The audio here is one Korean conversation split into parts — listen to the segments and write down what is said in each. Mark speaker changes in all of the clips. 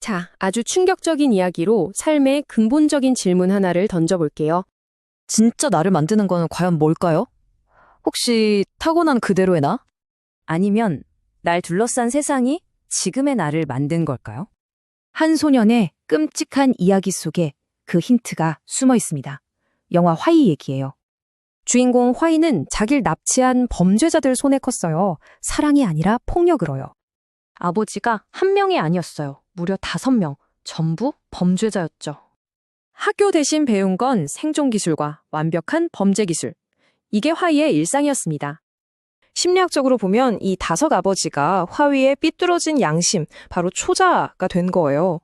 Speaker 1: 자, 아주 충격적인 이야기로 삶의 근본적인 질문 하나를 던져볼게요.
Speaker 2: 진짜 나를 만드는 거는 과연 뭘까요? 혹시 타고난 그대로의 나? 아니면 날 둘러싼 세상이 지금의 나를 만든 걸까요? 한 소년의 끔찍한 이야기 속에 그 힌트가 숨어 있습니다. 영화 화이 얘기예요.
Speaker 1: 주인공 화이는 자기를 납치한 범죄자들 손에 컸어요. 사랑이 아니라 폭력으로요.
Speaker 2: 아버지가 한 명이 아니었어요. 무려 다섯 명. 전부 범죄자였죠.
Speaker 1: 학교 대신 배운 건 생존 기술과 완벽한 범죄 기술. 이게 화이의 일상이었습니다.
Speaker 3: 심리학적으로 보면 이 다섯 아버지가 화위의 삐뚤어진 양심, 바로 초자가 된 거예요.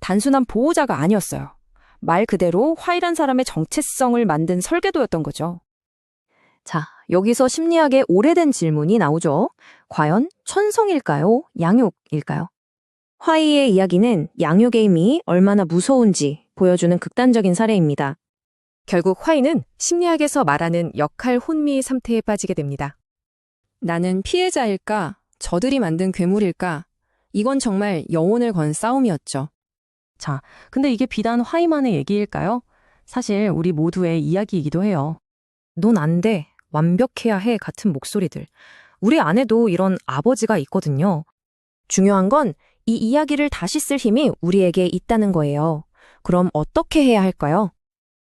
Speaker 3: 단순한 보호자가 아니었어요. 말 그대로 화이란 사람의 정체성을 만든 설계도였던 거죠.
Speaker 2: 자, 여기서 심리학의 오래된 질문이 나오죠. 과연 천성일까요? 양육일까요? 화이의 이야기는 힘이 얼마나 무서운지 보여주는 극단적인 사례입니다.
Speaker 1: 결국 화이는 심리학에서 말하는 역할 혼미 상태에 빠지게 됩니다. 나는 피해자일까? 저들이 만든 괴물일까? 이건 정말 영혼을 건 싸움이었죠.
Speaker 4: 자, 근데 이게 비단 화이만의 얘기일까요? 사실 우리 모두의 이야기이기도 해요.
Speaker 3: 넌 안 돼. 완벽해야 해. 같은 목소리들. 우리 안에도 이런 아버지가 있거든요. 중요한 건 이 이야기를 다시 쓸 힘이 우리에게 있다는 거예요. 그럼 어떻게 해야 할까요?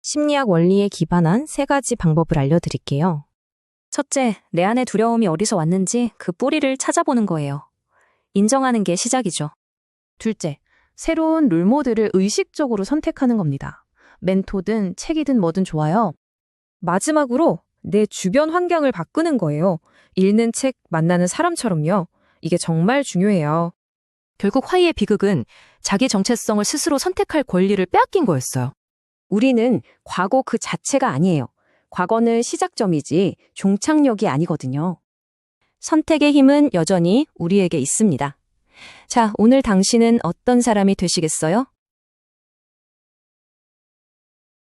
Speaker 3: 심리학 원리에 기반한 세 가지 방법을 알려드릴게요.
Speaker 2: 첫째, 내 안의 두려움이 어디서 왔는지 그 뿌리를 찾아보는 거예요. 인정하는 게 시작이죠.
Speaker 3: 둘째, 새로운 롤모델을 의식적으로 선택하는 겁니다. 멘토든 책이든 뭐든 좋아요. 마지막으로 내 주변 환경을 바꾸는 거예요. 읽는 책, 만나는 사람처럼요. 이게 정말 중요해요.
Speaker 4: 결국 화이의 비극은 자기 정체성을 스스로 선택할 권리를 빼앗긴 거였어요.
Speaker 3: 우리는 과거 그 자체가 아니에요. 과거는 시작점이지 종착역이 아니거든요. 선택의 힘은 여전히 우리에게 있습니다. 자, 오늘 당신은 어떤 사람이 되시겠어요?